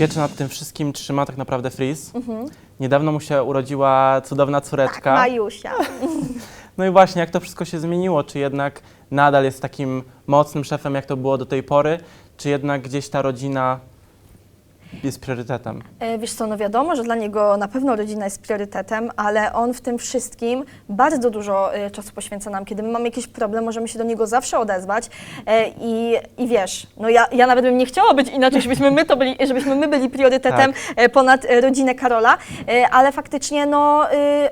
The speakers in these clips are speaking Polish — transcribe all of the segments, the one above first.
pieczę nad tym wszystkim trzyma tak naprawdę Fris. Mhm. Niedawno mu się urodziła cudowna córeczka. Majusia. No i właśnie, jak to wszystko się zmieniło? Czy jednak nadal jest takim mocnym szefem, jak to było do tej pory? Czy jednak gdzieś ta rodzina jest priorytetem? E, Wiesz co, no wiadomo, że dla niego na pewno rodzina jest priorytetem, ale on w tym wszystkim bardzo dużo e, czasu poświęca nam. Kiedy my mamy jakiś problem, możemy się do niego zawsze odezwać. E, i, i wiesz, no ja, ja nawet bym nie chciała być inaczej, żebyśmy my, to byli, żebyśmy my byli priorytetem e, ponad rodzinę Karola, ale faktycznie no,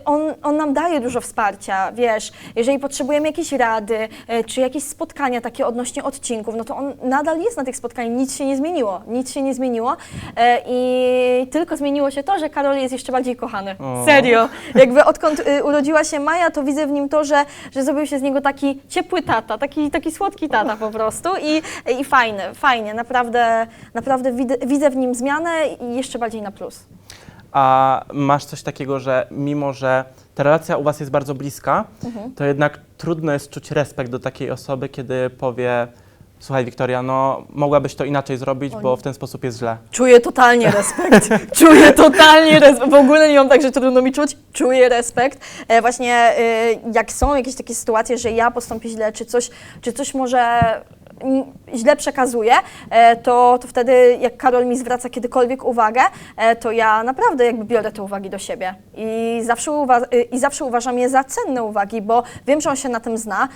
on, on nam daje dużo wsparcia, wiesz, jeżeli potrzebujemy jakiejś rady, czy jakieś spotkania takie odnośnie odcinków, no to on nadal jest na tych spotkaniach, nic się nie zmieniło, nic się nie zmieniło e, i tylko zmieniło się to, że Karol jest jeszcze bardziej kochany. O. Serio. Jakby odkąd y, urodziła się Maja, to widzę w nim to, że, że zrobił się z niego taki ciepły tata, taki, taki słodki tata po prostu i, i fajny, fajnie, naprawdę, naprawdę widzę, widzę w nim zmianę i jeszcze bardziej na plus. A masz coś takiego, że mimo, że ta relacja u Was jest bardzo bliska, Mhm. to jednak trudno jest czuć respekt do takiej osoby, kiedy powie słuchaj Wiktoria, no mogłabyś to inaczej zrobić, bo w ten sposób jest źle. Czuję totalnie respekt. Czuję totalnie respekt. W ogóle nie mam tak, że trudno mi czuć. Czuję respekt. E, właśnie e, jak są jakieś takie sytuacje, że ja postąpię źle, czy coś, czy coś może źle przekazuję, e, to, to wtedy jak Karol mi zwraca kiedykolwiek uwagę, e, to ja naprawdę jakby biorę te uwagi do siebie i zawsze, uwa- e, i zawsze uważam je za cenne uwagi, bo wiem, że on się na tym zna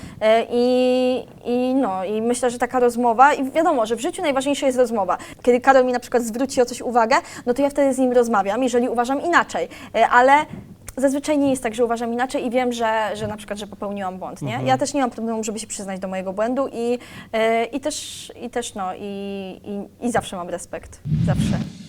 i, i, no, i myślę, że taka rozmowa i wiadomo, że w życiu najważniejsza jest rozmowa. Kiedy Karol mi na przykład zwróci o coś uwagę, no to ja wtedy z nim rozmawiam, jeżeli uważam inaczej, ale Zazwyczaj nie jest tak, że uważam inaczej i wiem, że, że na przykład, że popełniłam błąd, nie? Ja też nie mam problemu, żeby się przyznać do mojego błędu i, e, i też, i też no, i, i, i zawsze mam respekt, zawsze.